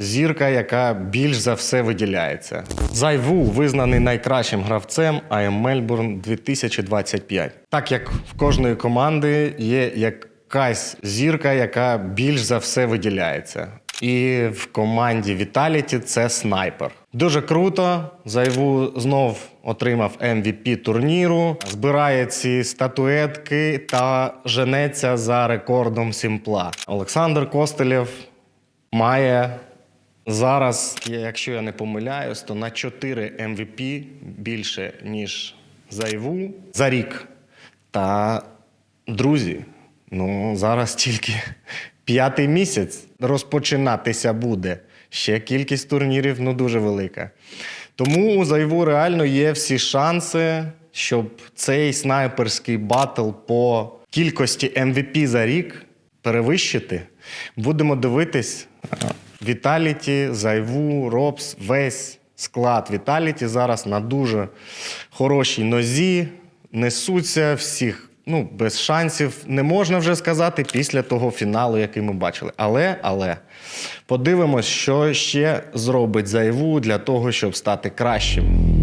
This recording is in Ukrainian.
зірка, яка більш за все виділяється. Зайву визнаний найкращим гравцем АМ Мельбурн 2025. Так як в кожної команди є якась зірка, яка більш за все виділяється. І в команді Віталіті це снайпер. Дуже круто. Зайву знов отримав MVP турніру, збирає ці статуетки та женеться за рекордом Сімпла. Олександр Костелєв має зараз, якщо я не помиляюсь, то на 4 MVP більше, ніж Зайву за рік. Та друзі, ну зараз тільки п'ятий місяць розпочинатися буде. Ще кількість турнірів ну дуже велика. Тому у Зайву реально є всі шанси, щоб цей снайперський батл по кількості MVP за рік перевищити. Будемо дивитись. Віталіті, Зайву, Робс, весь склад Віталіті зараз на дуже хорошій нозі. Несуться всіх ну, без шансів. Не можна вже сказати після того фіналу, який ми бачили. Але, але подивимось, що ще зробить Зайву для того, щоб стати кращим.